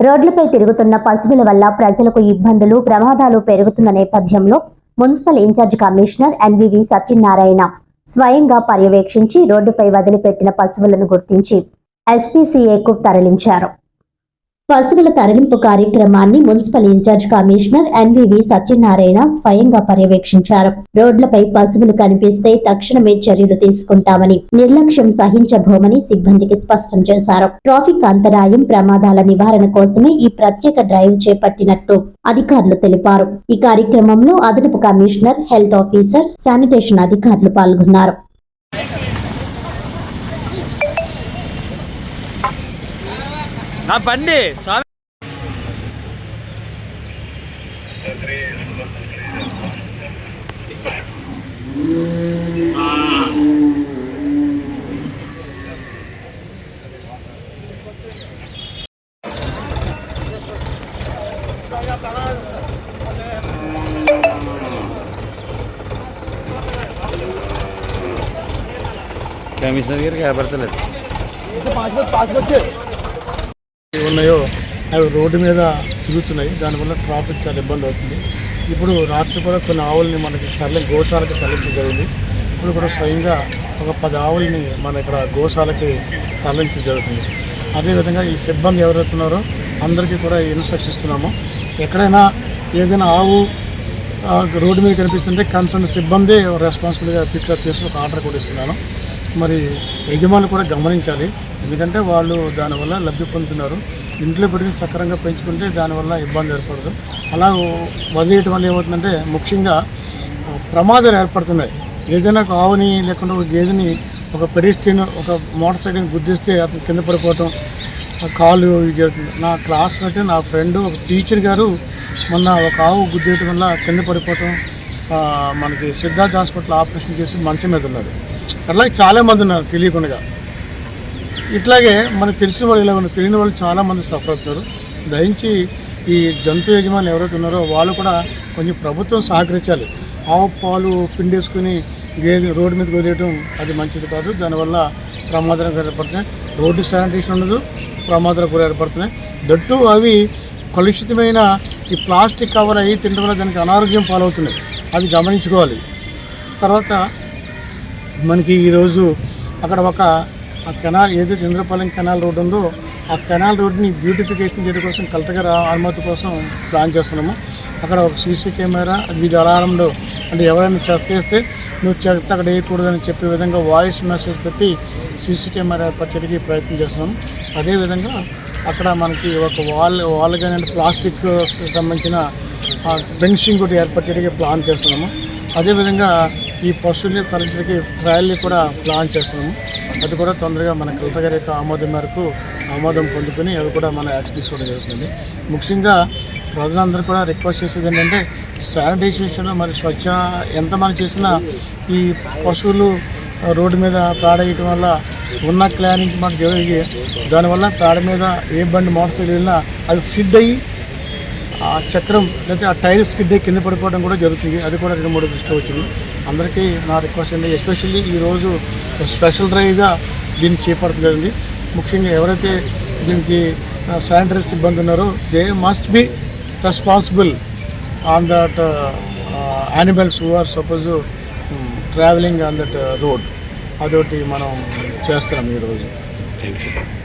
రోడ్లపై తిరుగుతున్న పశువుల వల్ల ప్రజలకు ఇబ్బందులు ప్రమాదాలు పెరుగుతున్న నేపథ్యంలో municipal incharge commissioner N V V Satyanarayana స్వయంగా పర్యవేక్షించి రోడ్డుపై వదిలిపెట్టిన పశువులను గుర్తించి ఎస్పీసీఏకు తరలించారు. పశువుల తరలింపు కార్యక్రమాన్ని municipal incharge commissioner N V V Satyanarayana స్వయంగా పర్యవేక్షించారు. రోడ్లపై పశువులు కనిపిస్తే తక్షణమే చర్యలు తీసుకుంటామని నిర్లక్ష్యం సహించబోమని సిబ్బందికి స్పష్టం చేశారు. ట్రాఫిక్ అంతరాయం ప్రమాదాల నివారణ కోసమే ఈ ప్రత్యేక డ్రైవ్ చేపట్టినట్టు అధికారులు తెలిపారు. ఈ కార్యక్రమంలో అదనపు కమిషనర్ హెల్త్ ఆఫీసర్ శానిటేషన్ అధికారులు పాల్గొన్నారు. నా బండి స్వామి కమిషనర్ గారికి కనపడతలేదు ఏవి ఉన్నాయో అవి రోడ్డు మీద తిరుగుతున్నాయి. దానివల్ల ట్రాఫిక్ చాలా ఇబ్బంది అవుతుంది. ఇప్పుడు రాత్రి కూడా కొన్ని ఆవుల్ని మనకి తరలి గోశాలకి తరలించడం జరిగింది. ఇప్పుడు కూడా స్వయంగా ఒక పది ఆవుల్ని మన ఇక్కడ గోశాలకి తరలించడం జరుగుతుంది. అదేవిధంగా ఈ సిబ్బంది ఎవరైతున్నారో అందరికీ కూడా ఇన్స్ట్రక్షన్ ఇస్తున్నాము. ఎక్కడైనా ఏదైనా ఆవు రోడ్డు మీద కనిపిస్తుంటే కన్సర్న్ సిబ్బంది రెస్పాన్సిబుల్గా పికప్ చేసి ఒక ఆర్డర్ కూడా ఇస్తున్నాను. మరి యజమానులు కూడా గమనించాలి. ఎందుకంటే వాళ్ళు దానివల్ల లబ్ధి పొందుతున్నారు. ఇంట్లో పెట్టుకుని సక్రమంగా పెంచుకుంటే దానివల్ల ఇబ్బంది ఏర్పడదు. అలా వదిలేయటం వల్ల ఏమవుతుందంటే ముఖ్యంగా ప్రమాదాలు ఏర్పడుతున్నాయి. ఏదైనా ఒక ఆవుని లేకుండా ఒక గేదెని ఒక పెడిస్టిన్ ఒక మోటార్ సైకిల్ని గుద్దిస్తే అతను కింద పడిపోవటం కాలు ఇది జరుగుతుంది నా క్లాస్మేట్ నా ఫ్రెండ్ ఒక టీచర్ గారు మొన్న ఒక ఆవు గుద్దేయటం వల్ల కింద పడిపోవటం మనకి సిద్ధార్థ హాస్పిటల్ ఆపరేషన్ చేసి మంచం మీద ఉన్నారు. అట్లాగే చాలామంది ఉన్నారు తెలియకుండా. ఇట్లాగే మనకు తెలిసిన వాళ్ళు ఇలా ఉన్నారు. తెలియని వాళ్ళు చాలామంది సఫర్ అవుతున్నారు. దయించి ఈ జంతు యజమానులు ఎవరైతే ఉన్నారో వాళ్ళు కూడా కొంచెం ప్రభుత్వం సహకరించాలి. ఆవు పాలు పిండేసుకుని గేదె రోడ్డు మీద వదిలేయడం అది మంచిది కాదు. దానివల్ల ప్రమాదాలకు ఏర్పడుతున్నాయి. రోడ్డు శానిటేషన్ ఉండదు ప్రమాదాలకు కూడా ఏర్పడుతున్నాయి. దట్టు అవి కలుషితమైన ఈ ప్లాస్టిక్ కవర్ అయ్యి తినడం వల్ల దానికి అనారోగ్యం పాలవుతున్నాయి. అది గమనించుకోవాలి. తర్వాత మనకి ఈరోజు అక్కడ ఒక ఆ కెనాల్ ఏదైతే ఇంద్రపాలెం కెనాల్ రోడ్ ఉందో ఆ కెనాల్ రోడ్ని బ్యూటిఫికేషన్ చేయడం కోసం కలెక్టర్ గారు అనుమతి కోసం ప్లాన్ చేస్తున్నాము. అక్కడ ఒక సీసీ కెమెరా వివిధ అలారంలో అంటే ఎవరైనా చెత్త వేస్తే నువ్వు చెత్త అక్కడ వేయకూడదని చెప్పే విధంగా వాయిస్ మెసేజ్ పెట్టి సీసీ కెమెరా ఏర్పరచడానికి ప్రయత్నం చేస్తున్నాము. అదేవిధంగా అక్కడ మనకి ఒక వాల్ వాల్ కానీ ప్లాస్టిక్ సంబంధించిన బెన్షింగ్ కూడా ఏర్పరచడానికి ప్లాన్ చేస్తున్నాము. అదేవిధంగా ఈ పశువుల్ని తరలించడానికి ట్రయల్ని కూడా ప్లాన్ చేస్తున్నాము. అది కూడా తొందరగా మన కలెక్టర్ గారి యొక్క ఆమోదం మేరకు ఆమోదం పొందుకొని అది కూడా మన యాక్షన్ తీసుకోవడం జరుగుతుంది. ముఖ్యంగా ప్రజలందరూ కూడా రిక్వెస్ట్ చేసేది ఏంటంటే శానిటైజేషన్ విషయంలో మరి స్వచ్ఛ ఎంత మనం చేసినా ఈ పశువులు రోడ్డు మీద పాడేయటం వల్ల ఉన్న క్లానింగ్ మనకు జరిగి దానివల్ల పేడ మీద ఏ బండి మోటార్ సైకిల్ వెళ్ళినా అది సిడ్ అయ్యి ఆ చక్రం లేకపోతే ఆ టైర్స్ కిడ్డే కింద పడిపోవడం కూడా జరుగుతుంది. అది కూడా రెండు మూడు దృష్టిలో వచ్చింది. అందరికీ నా రిక్వెస్ట్ అండి ఎస్పెషల్లీ ఈరోజు స్పెషల్ డ్రైవ్గా దీన్ని చేపడుతుంది ముఖ్యంగా ఎవరైతే దీనికి శానిటరీ సిబ్బంది ఉన్నారో they must be responsible on that animals who are suppose travelling on that road. అదొకటి మనం చేస్తున్నాం ఈరోజు థ్యాంక్ యూ